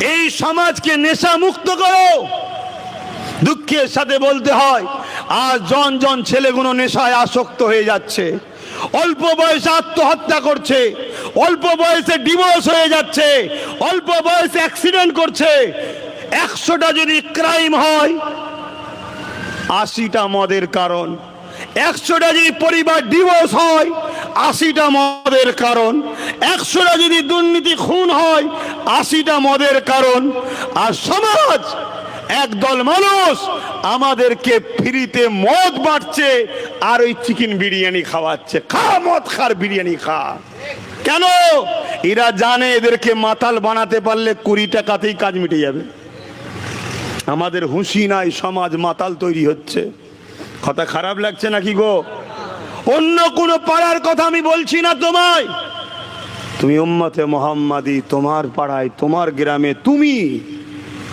এই সমাজকে নেশা মুক্ত করো। দুঃখের সাথে বলতে হয়, আজ জন জন ছেলেগুলো নেশায় আসক্ত হয়ে যাচ্ছে। অল্প বয়সে আত্মহত্যা করছে, অল্প বয়সে ডিভোর্স হয়ে যাচ্ছে, অল্প বয়সে অ্যাক্সিডেন্ট করছে। একশোটা যদি ক্রাইম হয়, আশিটা মদের কারণ। একশোটা যদি পরিবার ডিভোর্স হয়, আশিটা মদের কারণ। একশোটা যদি দুর্নীতি, খুন হয় আশিটা মদের কারণ, আর সমাজ, একদল মানুষ আমাদেরকে ফ্রিতে মদ বাড়ছে, আর ওই চিকেন বিরিয়ানি খাওয়াচ্ছে। খা, মদ খার, বিরিয়ানি খা। কেন? এরা জানে এদেরকে মাতাল বানাতে পারলে কুড়ি টাকাতেই কাজ মিটে যাবে। আমাদের হুঁশি নাই, সমাজ মাতাল তৈরি হচ্ছে। কথা খারাপ লাগছে নাকি গো? অন্য কোনো পাড়ার কথা আমি বলছি না তোমায়। তুমি উম্মতে মোহাম্মদি, তোমার পাড়ায়, তোমার গ্রামে তুমি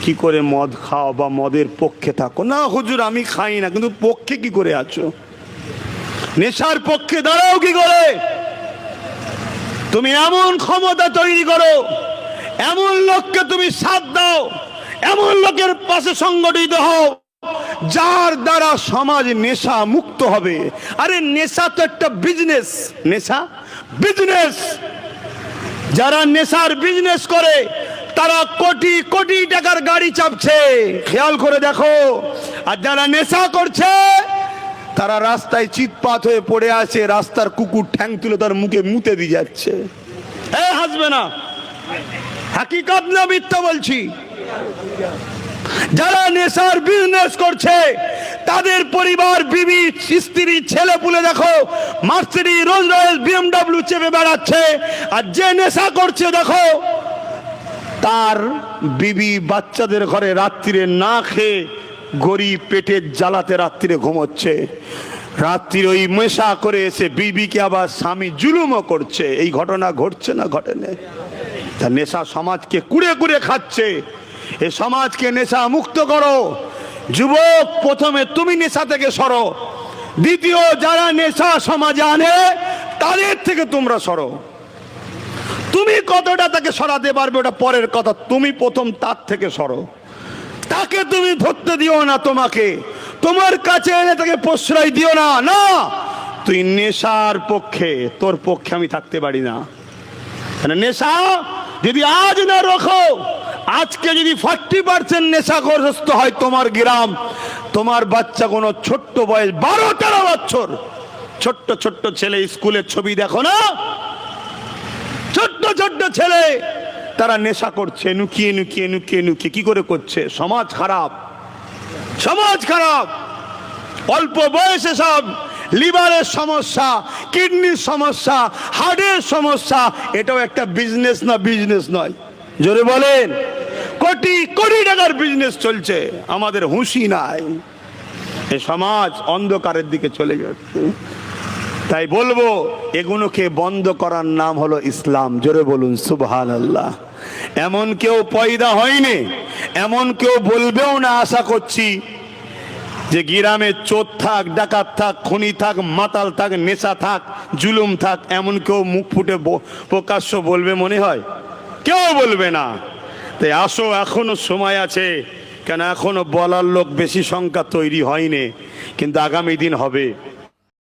কি করে মদ খাও বা মদের পক্ষে থাকো? না হুজুর, আমি খাই না, কিন্তু পক্ষে কি করে আছো? নেশার পক্ষে দাঁড়াও কি করে? তুমি এমন ক্ষমতা তৈরি করো, এমন লোককে তুমি সাথ দাও, এমন লোকের পাশে সংগঠিত হও, যার দ্বারা সমাজ নেশা মুক্ত হবে। আরে নেশা তো একটা বিজনেস নেশা বিজনেস যারা নেশার বিজনেস করে, তারা কোটি কোটি টাকার গাড়ি চাপছে। খেয়াল করে দেখো, আর যারা নেশা করছে, তারা রাস্তায় চিৎপাত হয়ে পড়ে আছে, রাস্তার কুকুর ঠ্যাং তুলে তার মুখে মুতে দিয়ে যাচ্ছে। এ হাসবে না। হাকিকত না মিথ্যা বলছি। যারা নেশার বিজনেস করছে তাদের পরিবার, বিবি, স্ত্রী, ছেলে পুলে দেখো মার্সিডি রোজ রয়েল বিএমডাব্লিউ চেপে বেড়াচ্ছে, আর যে নেশা করছে দেখো, তার বিবি বাচ্চাদের ঘরে রাত্রিরে না খেয়ে গরিব পেটের জ্বালাতে রাত্রিরে ঘুমোচ্ছে। রাত্রির ওই মেশা করে এসে বিবিকে আবার স্বামী জুলুমও করছে। এই ঘটনা ঘটছে না ঘটেনে? তা নেশা সমাজকে কুড়ে কুড়ে খাচ্ছে। এ সমাজকে নেশা মুক্ত করো। যুবক, প্রথমে তুমি নেশা থেকে সরো। দ্বিতীয়, যারা নেশা সমাজে আনে, তাদের থেকে তোমরা সরো। তুমি কতটা তাকে সরাতে পারবে, ওটা পরের কথা। তুমি প্রথম তার থেকে সরো। তাকে তুমি ধরতে দিও না তোমাকে। তোমার কাছে এনে তাকে প্রশ্রয় দিও না। না, তুই নেশার পক্ষে, তোর পক্ষে আমি থাকতে পারি না। মানে নেশা যদি আজ না রোখো আজকে যদি ফর্টি পার্সেন্ট নেশাগ্রস্ত হয় তোমার গ্রাম, তোমার বাচ্চা কোনো ছোট্ট বয়স বারো তেরো বছর। ছোট্ট ছোট্ট ছেলে স্কুলের ছবি দেখো না? ছোট্ট ছোট্ট ছেলে, তারা নেশা করছে, নুকিয়ে নুকিয়ে নুকিয়ে নুকিয়ে। কি করে করছে? সমাজ খারাপ। সমাজ খারাপ। অল্প বয়সে সব লিভারের সমস্যা, কিডনির সমস্যা, হার্টের সমস্যা, এটাও একটা বিজনেস না বিজনেস নয়। জোরে বলেন। কোটি কোটি টাকার বিজনেস চলছে, আমাদের হুঁশি নাই। এ সমাজ অন্ধকারের দিকে চলে যাচ্ছে। তাই বলব, এগুলোকে বন্ধ করার নাম হলো ইসলাম। জোরে বলুন সুবহান আল্লাহ এমন কেউ পয়দা হয়নি, এমন কেউ বলবেও না, আশা করছি যে গ্রামে চোর থাক, ডাকাত থাক, খুনি থাক, মাতাল থাক, নেশা থাক, জুলুম থাক, এমন কেউ মুখ ফুটে প্রকাশ্য বলবে মনে হয়? কেউ বলবে না। তাই আসো, এখনও সময় আছে। কেন এখনও বলার লোক বেশি সংখ্যা তৈরি হয়নি। কিন্তু আগামী দিন হবে।